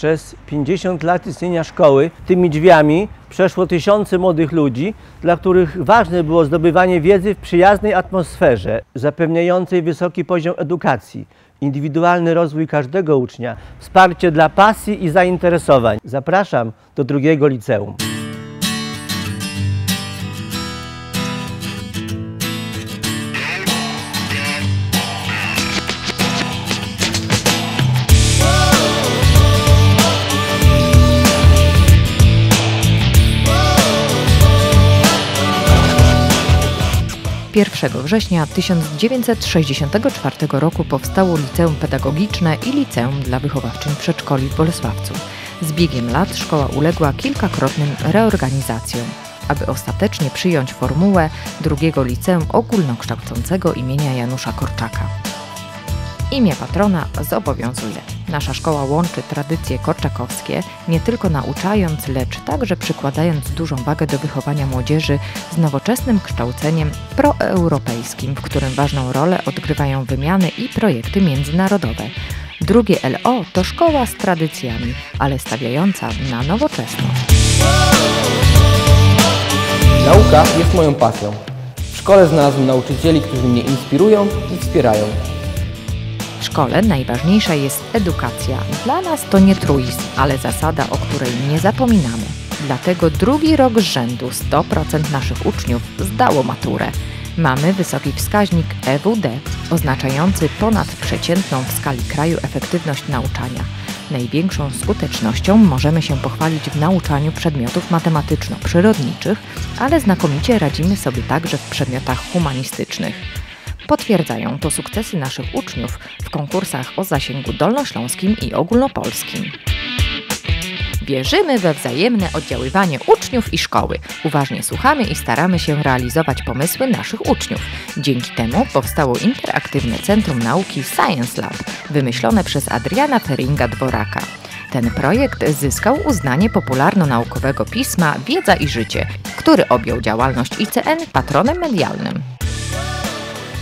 przez 50 lat istnienia szkoły tymi drzwiami przeszło tysiące młodych ludzi, dla których ważne było zdobywanie wiedzy w przyjaznej atmosferze, zapewniającej wysoki poziom edukacji, indywidualny rozwój każdego ucznia, wsparcie dla pasji i zainteresowań. Zapraszam do drugiego liceum. Pierwszego września 1964 roku powstało Liceum Pedagogiczne i Liceum dla Wychowawczyń Przedszkoli w Bolesławcu. Z biegiem lat szkoła uległa kilkakrotnym reorganizacjom, aby ostatecznie przyjąć formułę drugiego liceum ogólnokształcącego imienia Janusza Korczaka. Imię patrona zobowiązuje. Nasza szkoła łączy tradycje korczakowskie, nie tylko nauczając, lecz także przykładając dużą wagę do wychowania młodzieży z nowoczesnym kształceniem proeuropejskim, w którym ważną rolę odgrywają wymiany i projekty międzynarodowe. Drugie LO to szkoła z tradycjami, ale stawiająca na nowoczesność. Nauka jest moją pasją. W szkole znalazłem nauczycieli, którzy mnie inspirują i wspierają. W szkole najważniejsza jest edukacja. Dla nas to nie truizm, ale zasada, o której nie zapominamy. Dlatego drugi rok z rzędu 100% naszych uczniów zdało maturę. Mamy wysoki wskaźnik EWD, oznaczający ponadprzeciętną w skali kraju efektywność nauczania. Największą skutecznością możemy się pochwalić w nauczaniu przedmiotów matematyczno-przyrodniczych, ale znakomicie radzimy sobie także w przedmiotach humanistycznych. Potwierdzają to sukcesy naszych uczniów w konkursach o zasięgu dolnośląskim i ogólnopolskim. Wierzymy we wzajemne oddziaływanie uczniów i szkoły. Uważnie słuchamy i staramy się realizować pomysły naszych uczniów. Dzięki temu powstało interaktywne Centrum Nauki Science Lab, wymyślone przez Adriana Feringa Dworaka. Ten projekt zyskał uznanie popularno-naukowego pisma Wiedza i Życie, który objął działalność ICN patronem medialnym.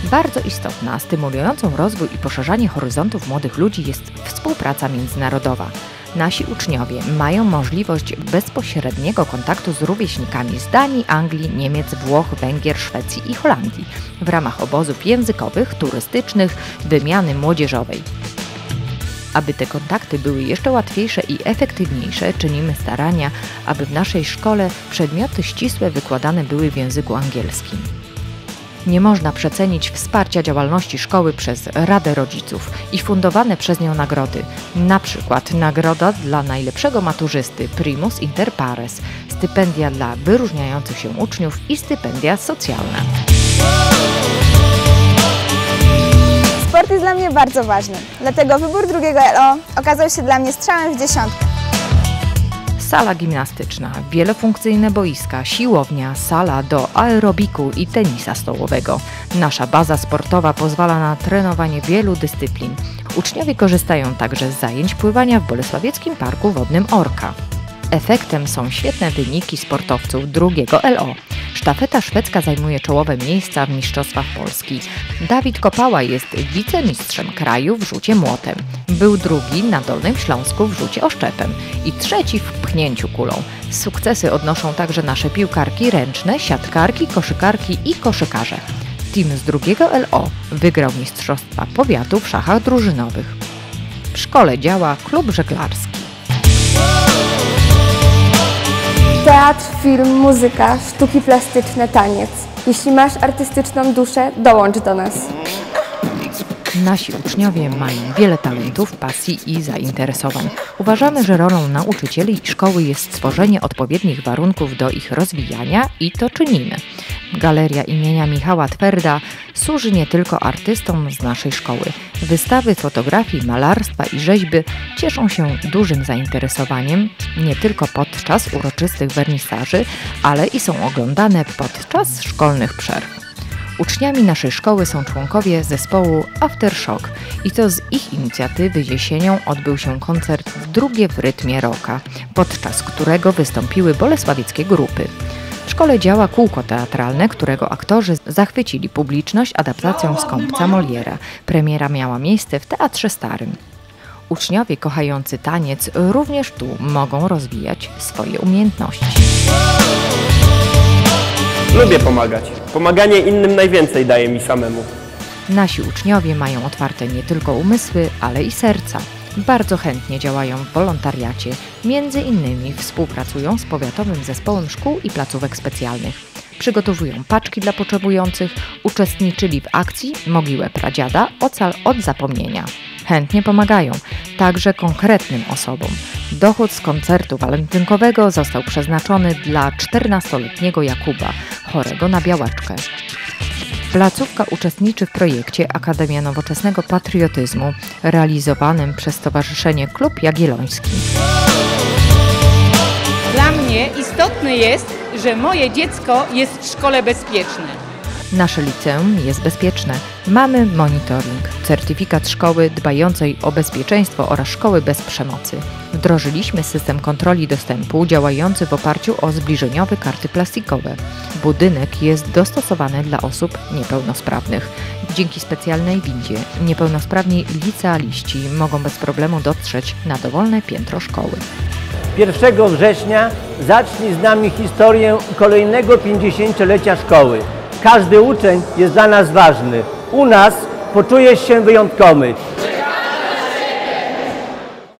Bardzo istotna, stymulującą rozwój i poszerzanie horyzontów młodych ludzi jest współpraca międzynarodowa. Nasi uczniowie mają możliwość bezpośredniego kontaktu z rówieśnikami z Danii, Anglii, Niemiec, Włoch, Węgier, Szwecji i Holandii w ramach obozów językowych, turystycznych, wymiany młodzieżowej. Aby te kontakty były jeszcze łatwiejsze i efektywniejsze, czynimy starania, aby w naszej szkole przedmioty ścisłe wykładane były w języku angielskim. Nie można przecenić wsparcia działalności szkoły przez Radę Rodziców i fundowane przez nią nagrody. Na przykład nagroda dla najlepszego maturzysty Primus Inter Pares, stypendia dla wyróżniających się uczniów i stypendia socjalne. Sport jest dla mnie bardzo ważny, dlatego wybór drugiego LO okazał się dla mnie strzałem w dziesiątkę. Sala gimnastyczna, wielofunkcyjne boiska, siłownia, sala do aerobiku i tenisa stołowego. Nasza baza sportowa pozwala na trenowanie wielu dyscyplin. Uczniowie korzystają także z zajęć pływania w Bolesławieckim Parku Wodnym Orka. Efektem są świetne wyniki sportowców drugiego LO. Sztafeta szwedzka zajmuje czołowe miejsca w Mistrzostwach Polski. Dawid Kopała jest wicemistrzem kraju w rzucie młotem. Był drugi na Dolnym Śląsku w rzucie oszczepem i trzeci w pchnięciu kulą. Sukcesy odnoszą także nasze piłkarki ręczne, siatkarki, koszykarki i koszykarze. Team z drugiego LO wygrał Mistrzostwa Powiatu w szachach drużynowych. W szkole działa klub żeglarski. Teatr, film, muzyka, sztuki plastyczne, taniec. Jeśli masz artystyczną duszę, dołącz do nas. Nasi uczniowie mają wiele talentów, pasji i zainteresowań. Uważamy, że rolą nauczycieli i szkoły jest stworzenie odpowiednich warunków do ich rozwijania i to czynimy. Galeria imienia Michała Twerda służy nie tylko artystom z naszej szkoły. Wystawy fotografii, malarstwa i rzeźby cieszą się dużym zainteresowaniem nie tylko podczas uroczystych wernisaży, ale i są oglądane podczas szkolnych przerw. Uczniami naszej szkoły są członkowie zespołu Aftershock i to z ich inicjatywy jesienią odbył się koncert w drugie w rytmie roka, podczas którego wystąpiły bolesławieckie grupy. W szkole działa kółko teatralne, którego aktorzy zachwycili publiczność adaptacją skąpca Moliera. Premiera miała miejsce w Teatrze Starym. Uczniowie kochający taniec również tu mogą rozwijać swoje umiejętności. Lubię pomagać. Pomaganie innym najwięcej daje mi samemu. Nasi uczniowie mają otwarte nie tylko umysły, ale i serca. Bardzo chętnie działają w wolontariacie, między innymi współpracują z Powiatowym Zespołem Szkół i Placówek Specjalnych. Przygotowują paczki dla potrzebujących, uczestniczyli w akcji Mogiłę Pradziada Ocal od zapomnienia. Chętnie pomagają, także konkretnym osobom. Dochód z koncertu walentynkowego został przeznaczony dla 14-letniego Jakuba, chorego na białaczkę. Placówka uczestniczy w projekcie Akademia Nowoczesnego Patriotyzmu, realizowanym przez Stowarzyszenie Klub Jagielloński. Dla mnie istotne jest, że moje dziecko jest w szkole bezpieczne. Nasze liceum jest bezpieczne. Mamy monitoring, certyfikat szkoły dbającej o bezpieczeństwo oraz szkoły bez przemocy. Wdrożyliśmy system kontroli dostępu działający w oparciu o zbliżeniowe karty plastikowe. Budynek jest dostosowany dla osób niepełnosprawnych. Dzięki specjalnej windzie niepełnosprawni licealiści mogą bez problemu dotrzeć na dowolne piętro szkoły. 1 września zacznij z nami historię kolejnego 50-lecia szkoły. Każdy uczeń jest dla nas ważny. U nas poczujesz się wyjątkowy.